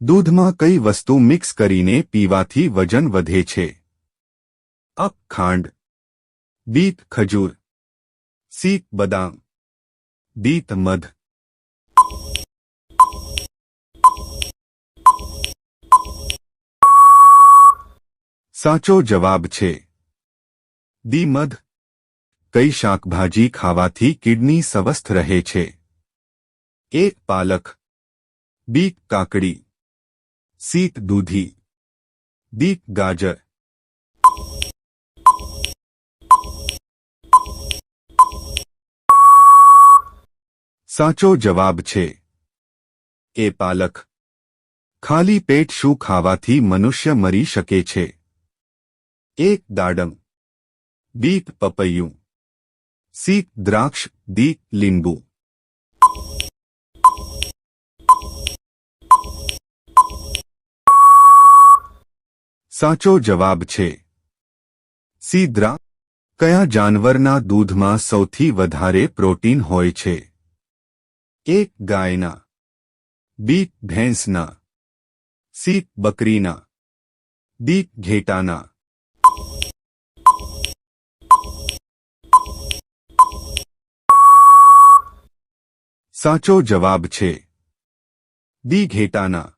દૂધમાં કઈ વસ્તુ મિક્સ કરીને પીવાથી વજન વધે છે અ ખાંડ બીત ખજૂર સી બદામ દીત મધ સાચો જવાબ છે દી મધ કઈ શાકભાજી ખાવાથી કિડની સ્વસ્થ રહે છે એ પાલક બી કાકડી સીત દૂધી દી ગાજર સાચો જવાબ છે એ પાલક ખાલી પેટ શું ખાવાથી મનુષ્ય મરી શકે છે એક દાડમ બી પપૈયું સી દ્રાક્ષ દી લીંબુ સાચો જવાબ છે. સીદ્રા, કયા જાનવરના દૂધમાં સૌથી વધારે પ્રોટીન હોય છે? એક ગાયના. બી, ભેંસના. સી, બકરીના. દી ઘેટાના. સાચો જવાબ છે. દી ઘેટાના.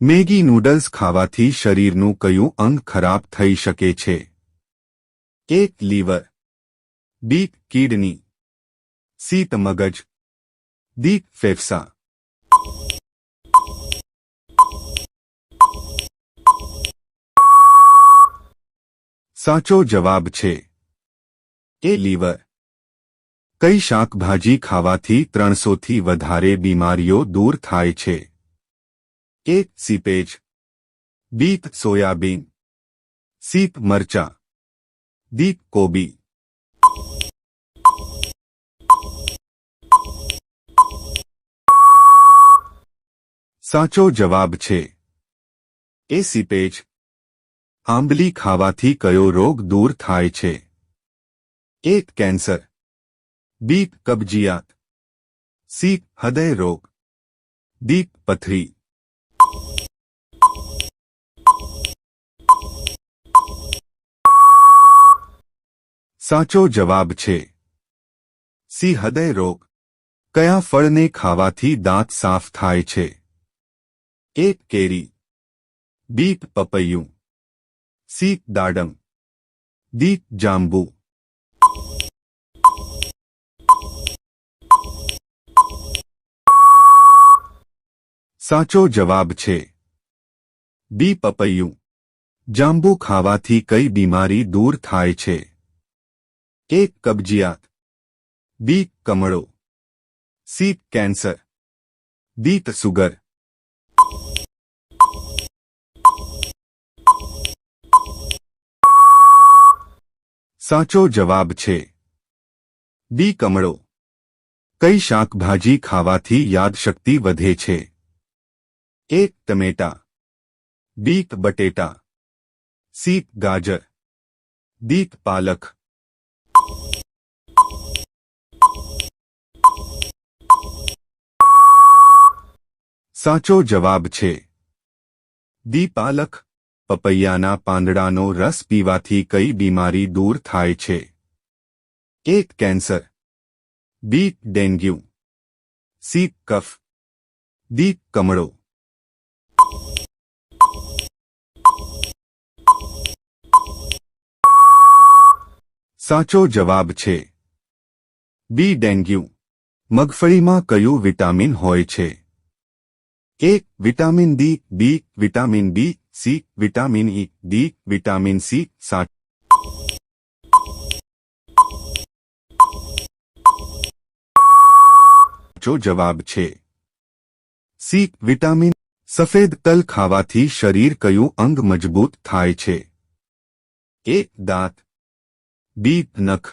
મેગી નૂડલ્સ ખાવાથી શરીરનું કયું અંગ ખરાબ થઈ શકે છે? એક લીવર. બી કિડની. સીત મગજ. દી ફેફસા. સાચો જવાબ છે. A liver. કઈ શાકભાજી ખાવાથી ત્રણસોથી વધારે બીમારીઓ દૂર થાય છે? એક સીપેજ બીત સોયાબીન સીપ મરચા દીપ કોબી સાચો જવાબ છે એ સીપેજ આંબલી ખાવાથી કયો રોગ દૂર થાય છે એક કેન્સર બી કબજિયાત સી હૃદય રોગ દીપ પથરી સાચો જવાબ છે. સી હૃદય રોગ. કયા ફળને ખાવાથી દાંત સાફ થાય છે? એક કેરી. બી પપૈયું. સી દાડમ. દી જાંબુ. સાચો જવાબ છે. બી પપૈયું. જાંબુ ખાવાથી કઈ બીમારી દૂર થાય છે? એક કબજિયાત બી કમળો સી કેન્સર દીત સુગર સાચો જવાબ છે બી કમળો કઈ શાકભાજી ખાવાથી યાદશક્તિ વધે છે એક ટમેટા બીટ બટેટા સી ગાજર દીત પાલક સાચો જવાબ છે. દી પાલક પપૈયાના પાંદડાનો રસ પીવાથી કઈ બીમારી દૂર થાય છે? એક કેન્સર. B dengue. સી કફ. દી કમળો. સાચો જવાબ છે. B dengue. મગફળીમાં કયું વિટામિન હોય છે? એક vitamin D B vitamin B C vitamin E D vitamin C સાચો જવાબ છે સી વિટામિન સફેદ તલ ખાવાથી શરીર કયું અંગ મજબૂત થાય છે એક દાંત બી નખ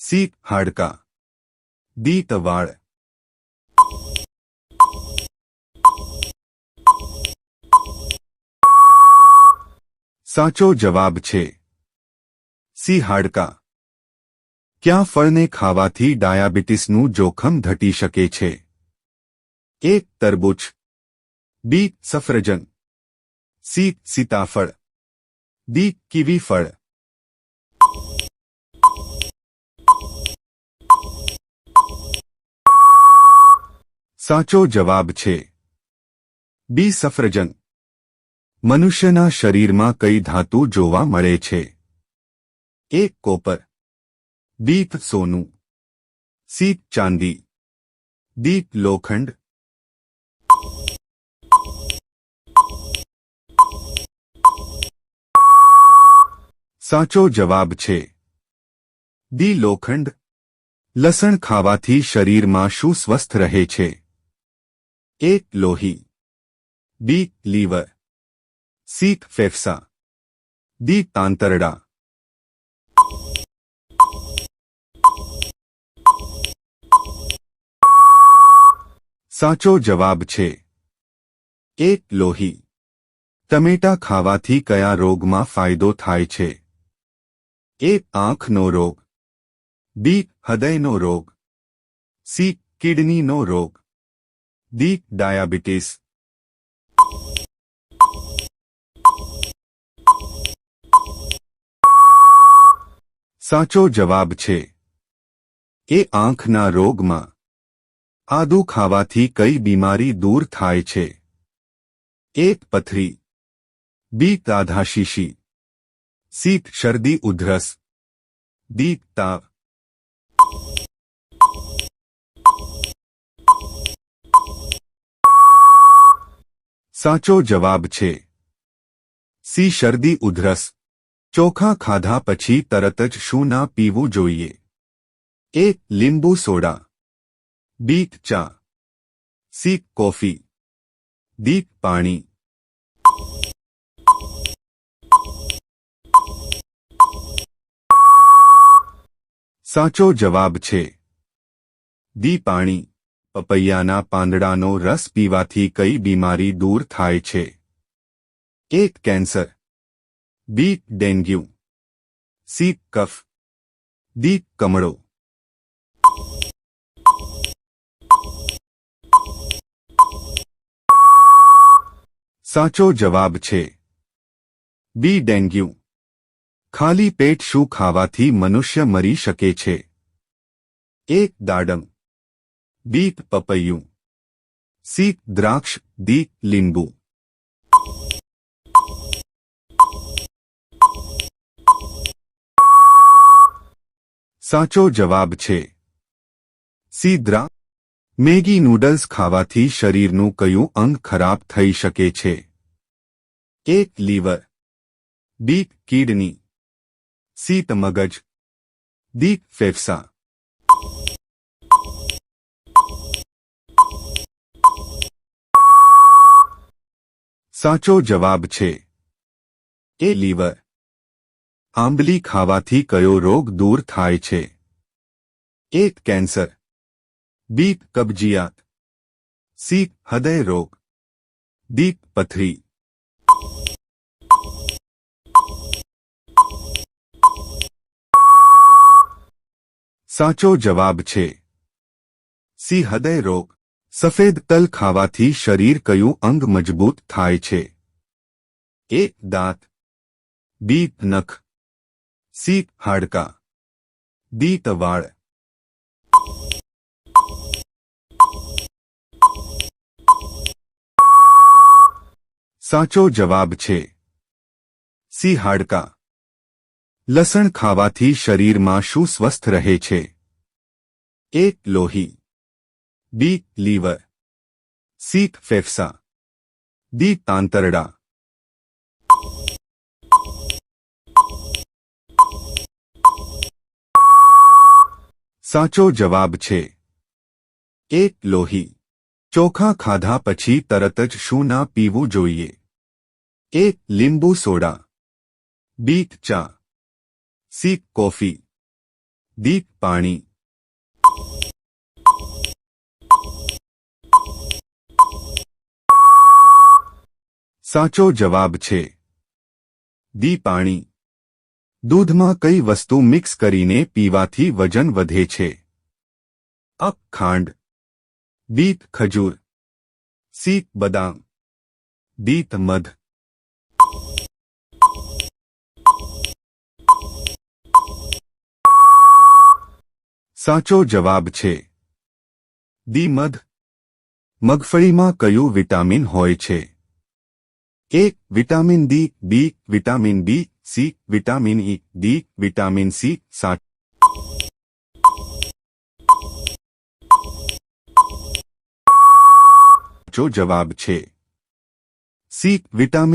સી હાડકા દી વાળ સાચો જવાબ છે સી હાડકા ક્યાં ફળને ખાવાથી ડાયાબિટીસનું જોખમ ઘટી શકે છે એક તરબૂચ બી સફરજન સી સીતાફળ ડી કીવી ફળ સાચો જવાબ છે બી સફરજન મનુષ્યના શરીરમાં કઈ ધાતુ જોવા મળે છે? એક કોપર. દીપ સોનું. સીત ચાંદી. દીપ લોખંડ. સાચો જવાબ છે. દી લોખંડ. લસણ ખાવાથી શરીરમાં શું સ્વસ્થ રહે છે? એક લોહી. બી લીવર. સી ફેફસા દી તાંતરડા સાચો જવાબ છે એક લોહી ટમેટા ખાવાથી કયા રોગમાં ફાયદો થાય છે એ આંખનો રોગ બી હૃદયનો રોગ સી કિડનીનો રોગ દી ડાયાબિટીસ સાચો જવાબ છે. એ આંખના રોગમાં આદુ ખાવાથી કઈ બીમારી દૂર થાય છે. એક પથરી બી તાધાશીશી સીત શરદી, ઉધરસ, દીપ, તાવ. સાચો જવાબ છે. સી, શરદી, ઉધરસ. ચોખા ખાધા પછી તરત જ શું ના પીવું જોઈએ? એક લીંબુ સોડા. બી ચા. C, coffee. દીક પાણી. સાચો જવાબ છે. દી પાણી. પપૈયાના પાંદડાનો રસ પીવાથી કઈ બીમારી દૂર થાય છે? એક, કેન્સર. બી ડેન્ગ્યુ સી કફ ડી કમળો સાચો જવાબ છે બી ડેન્ગ્યુ ખાલી પેટ શું ખાવાથી મનુષ્ય મરી શકે છે એક દાડમ બી પપૈયું સી દ્રાક્ષ દી લીંબુ સાચો જવાબ છે. સીદ્રા, મેગી નૂડલ્સ ખાવાથી શરીરનું કયું અંગ ખરાબ થઈ શકે છે? એક લીવર બી કિડની સી મગજ દી ફેફસા. સાચો જવાબ છે. એ લીવર આંબલી ખાવાથી કયો રોગ દૂર થાય છે એક કેન્સર બી કબજિયાત સી હૃદય રોગ ડી પથરી સાચો જવાબ છે સી હૃદય રોગ સફેદ તલ ખાવાથી શરીર કયું અંગ મજબૂત થાય છે એ દાંત બી નખ સી હાડકા દી તવાળ સાચો જવાબ છે સી હાડકા લસણ ખાવાથી શરીરમાં શું સ્વસ્થ રહે છે એક લોહી બી લીવર સી ફેફસા ડી તાંતરડા સાચો જવાબ છે એક લોહી ચોખા ખાધા પછી તરત જ શું ના પીવું જોઈએ એક લીંબુ સોડા બીટ ચા સી કોફી ડી પાણી સાચો જવાબ છે ડી પાણી દૂધમાં કઈ વસ્તુ મિક્સ કરીને પીવાથી વજન વધે છે? અપ ખાંડ. બીત ખજૂર. સી, બદામ. ડી, મધ. સાચો જવાબ છે. દી મધ. મગફળીમાં કયું વિટામિન હોય છે? A vitamin D, B, vitamin B C vitamin E D vitamin C સાચો જવાબ છે સી વિટામિન